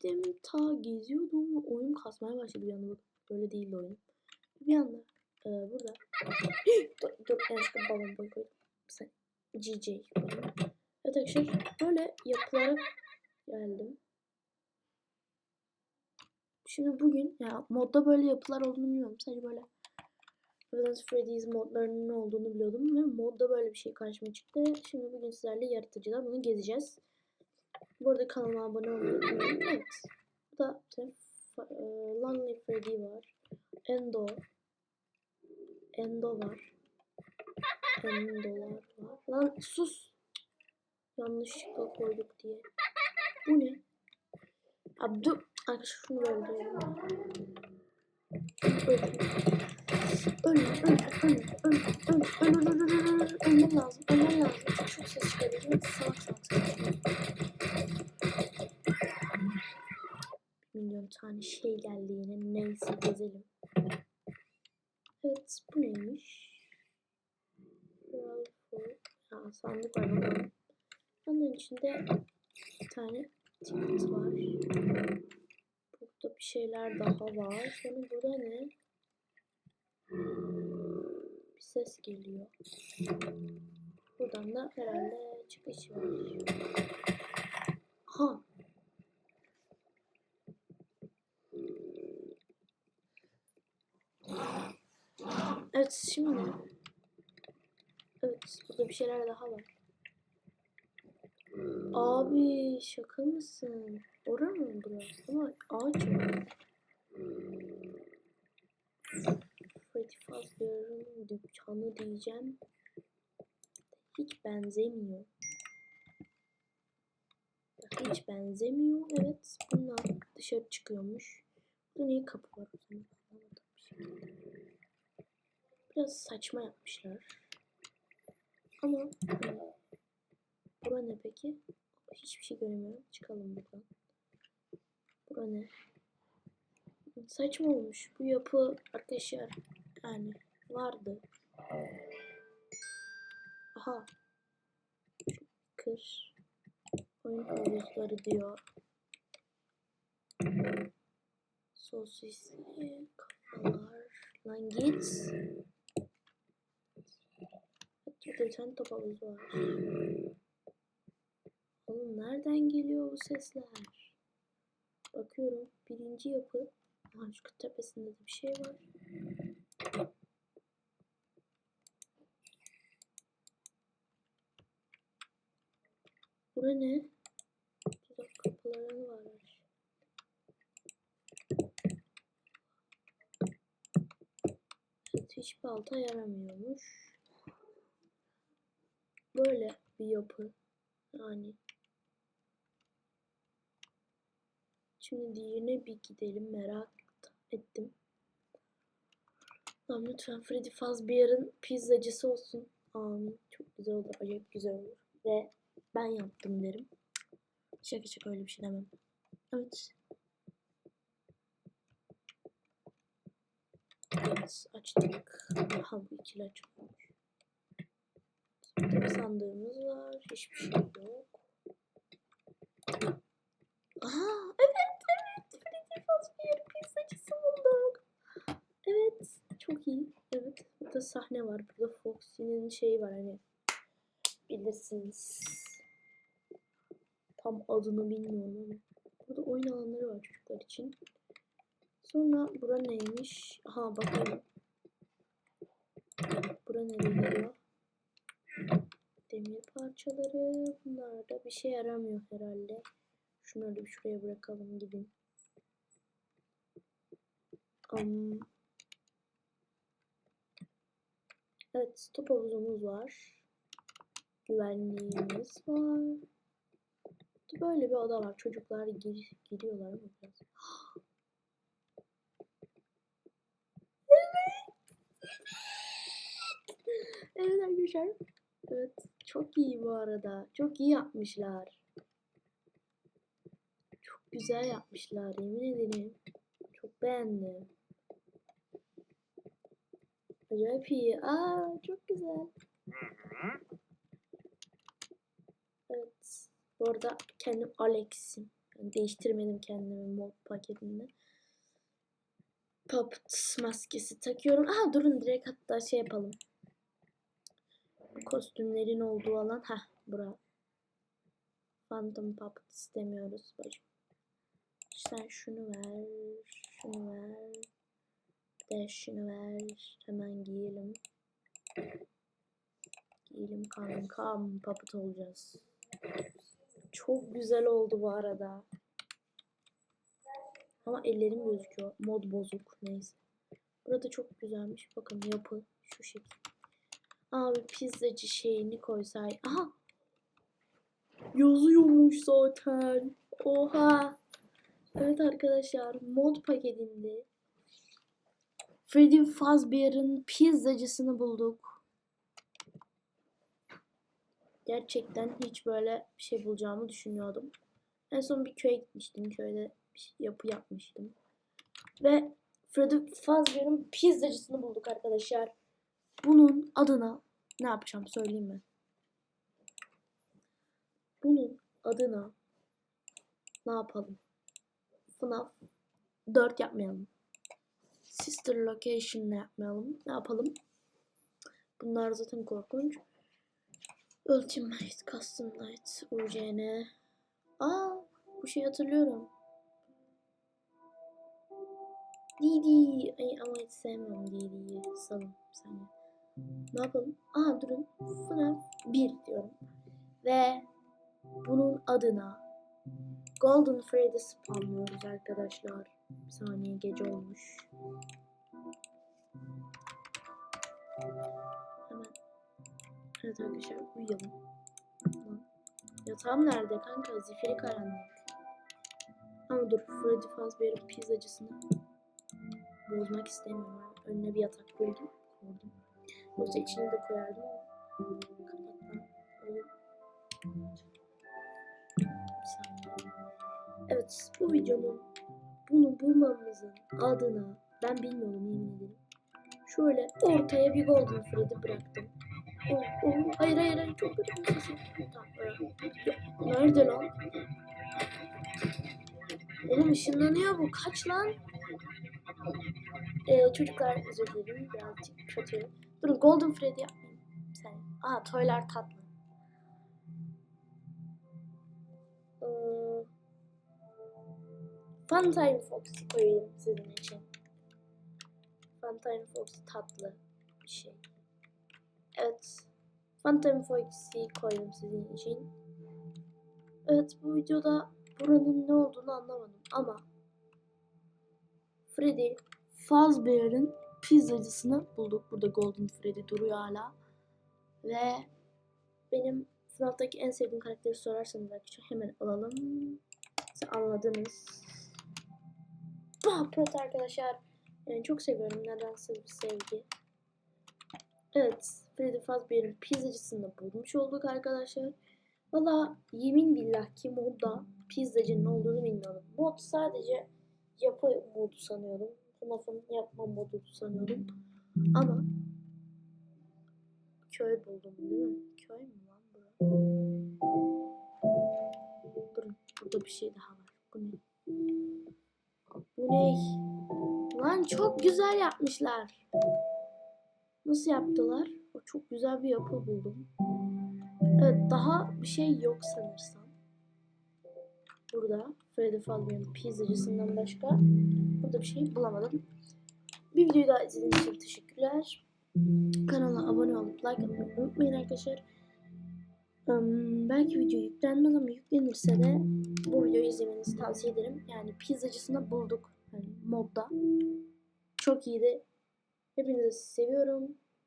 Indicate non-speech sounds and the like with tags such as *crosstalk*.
gittim ta geziyordum oyun kasmaya başladı bir anda. Böyle değildi oyun. Bir anda e, burada *gasps* dur, dur yanlışlıkla balon boy koydum. GJ koydum. Evet arkadaşlar böyle yapılara geldim. Şimdi bugün ya modda böyle yapılar olduğunu bilmiyorum. Sadece böyle Resident Freddy's modlarının ne olduğunu biliyordum ve modda böyle bir şey karşıma çıktı. Şimdi bugün sizlerle yaratıcılar bunu gezeceğiz. Bu arada kanalıma abone olmayı unutmayın. Evet. Tane fa- e, Lonely Freddy var. Endo. Endo var. Endolar var. Lan sus. Yanlışlıkla koyduk diye. Bu ne? Abi dur. Arkadaşlar şunu öldürelim. Öldüm. Ölme, ölme, ölme, ölme, ölme, ölme, ölme, ölme, ölme, ölmem lazım, ölmem lazım. Tane şey geldi yine. Neyse gezelim. Evet, bu neymiş? Ya sandık var. Onun içinde bir tane ticket var. Burada bir şeyler daha var. Sonra burada ne? Bir ses geliyor. Buradan da herhalde çıkış var. Ha. Evet şimdi. Evet burada bir şeyler daha var. Abi şaka mısın? Ora mı burası? Ama ağaç yok. Freddy Fazbear'ın dükkanı diyeceğim. Hiç benzemiyor. Hiç benzemiyor. Evet. Bunlar dışarı çıkıyormuş. Burada niye kapı var o zaman? Biraz saçma yapmışlar. Ama hani, bura ne peki? Hiçbir şey göremiyorum. Çıkalım buradan. Bura ne? Saçma olmuş. Bu yapı arkadaşlar yani vardı. Aha. Kır. Oyun havuzları diyor. Sosisli kafalar. Lan git. Burada bir tane top havuzu var. Oğlum nereden geliyor bu sesler? Bakıyorum. Birinci yapı. Aha şu tepesinde de bir şey var. Bura ne? Tuzak kapıları var. Evet, hiç balta yaramıyormuş. Böyle bir yapı. Yani. Şimdi diğerine bir gidelim merak ettim. Lan lütfen Freddy Fazbear'ın pizzacısı olsun. Amin. Çok güzel olur. Acayip güzel olur. Ve ben yaptım derim. Şaka şaka öyle bir şey demem. Evet. Evet açtık. Aha bu ikili açılmış. Sandığımız var. Hiçbir şey yok. Aha evet evet. Freddy Fazbear pizzacısı bulduk. Evet. Çok iyi. Evet. Burada sahne var. Burada Foxy'nin şeyi var hani. Bilirsiniz. Tam adını bilmiyorum ama. Burada oyun alanları var çocuklar için. Sonra bura neymiş? Aha bakalım. Bura nereye gidiyor? Demir parçaları. Bunlar da bir şey yaramıyor herhalde. Şunları bir şuraya bırakalım gidin. Um, evet top havuzumuz var. Güvenliğimiz var. Böyle bir oda var. Çocuklar gir giriyorlar ama biraz. *gasps* Evet arkadaşlar. Evet. Çok iyi bu arada. Çok iyi yapmışlar. Çok güzel yapmışlar. Yemin ederim. Çok beğendim. Acayip iyi. Aa çok güzel. Evet. Bu arada kendim Alex'im. Yani değiştirmedim kendimi mod paketinde. Puppet maskesi takıyorum. Aha durun direkt hatta şey yapalım. Kostümlerin olduğu alan. Heh bura. Phantom Puppet istemiyoruz bacım. Sen şunu ver. Şunu ver. De şunu ver. Hemen giyelim. Giyelim kankam. Puppet olacağız. Çok güzel oldu bu arada. Ama ellerim gözüküyor. Mod bozuk. Neyse. Burada çok güzelmiş. Bakın yapı şu şekil. Abi pizzacı şeyini koysay. Aha. Yazıyormuş zaten. Oha. Evet arkadaşlar mod paketinde Freddy Fazbear'ın pizzacısını bulduk. Gerçekten hiç böyle bir şey bulacağımı düşünmüyordum. En son bir köye gitmiştim. Köyde bir şey- yapı yapmıştım. Ve Freddy Fazbear'ın pizzacısını bulduk arkadaşlar. Bunun adına ne yapacağım söyleyeyim mi? Bunun adına ne yapalım? FNAF 4 yapmayalım. Sister Location ne yapmayalım? Ne yapalım? Bunlar zaten korkunç. Ultimate Custom Night UCN. Aa, bu şeyi hatırlıyorum. Didi. Ay ama hiç sevmiyorum Didi'yi. Salın seni. Ne yapalım? Aa durun. FNAF 1 diyorum. Ve bunun adına Golden Freddy spamlıyoruz arkadaşlar. Bir saniye gece olmuş. Hemen. Evet arkadaşlar uyuyalım. Yatağım nerede kanka? Zifiri karanlık. Ama dur Freddy Fazbear'ın pizzacısını bozmak istemiyorum. Önüne bir yatak. Koydum. Yoksa içine de koyardım kapatmam. Evet bu videonun bunu bulmamızın adına ben bilmiyorum yemin. Şöyle ortaya bir Golden Freddy bıraktım. Oh, oh, hayır hayır hayır çok kötü bir sesi. Tamam, evet. Ya, nerede lan? Oğlum ışınlanıyor bu. Kaç lan? Ee, çocuklar özür dilerim. Birazcık kötü. Durun Golden Freddy yapmayayım. Sen. Aa toylar tatlı. Ee, Funtime Fox'u koyayım sizin için. Funtime Fox tatlı bir şey. Evet. Phantom Fox'i koydum sizin için. Evet bu videoda buranın ne olduğunu anlamadım ama Freddy Fazbear'ın pizzacısını bulduk. Burada Golden Freddy duruyor hala. Ve benim FNAF'taki en sevdiğim karakteri sorarsanız arkadaşlar hemen alalım. Siz anladınız. Evet arkadaşlar. Yani çok seviyorum. Nedensiz bir sevgi. Evet. Freddy Fazbear'ın pizzacısını bulmuş olduk arkadaşlar. Valla yemin billah ki modda pizzacının olduğunu bilmiyordum. Mod sadece yapı modu sanıyordum. FNAF'ın yapma modu sanıyordum. Ama köy buldum değil mi? Köy mü lan bura? Durun burada bir şey daha var. Bu ne? Bu ne? Lan çok güzel yapmışlar. Nasıl yaptılar? Çok güzel bir yapı buldum. Evet daha bir şey yok sanırsam. Burada Freddy Fazbear'ın pizzacısından başka burada bir şey bulamadım. Bir videoyu daha izlediğiniz için teşekkürler. Kanala abone olup like atmayı unutmayın arkadaşlar. Im, belki video yüklenmez ama yüklenirse de bu videoyu izlemenizi tavsiye ederim. Yani pizzacısını bulduk. Yani modda. Çok iyiydi. Hepinizi seviyorum.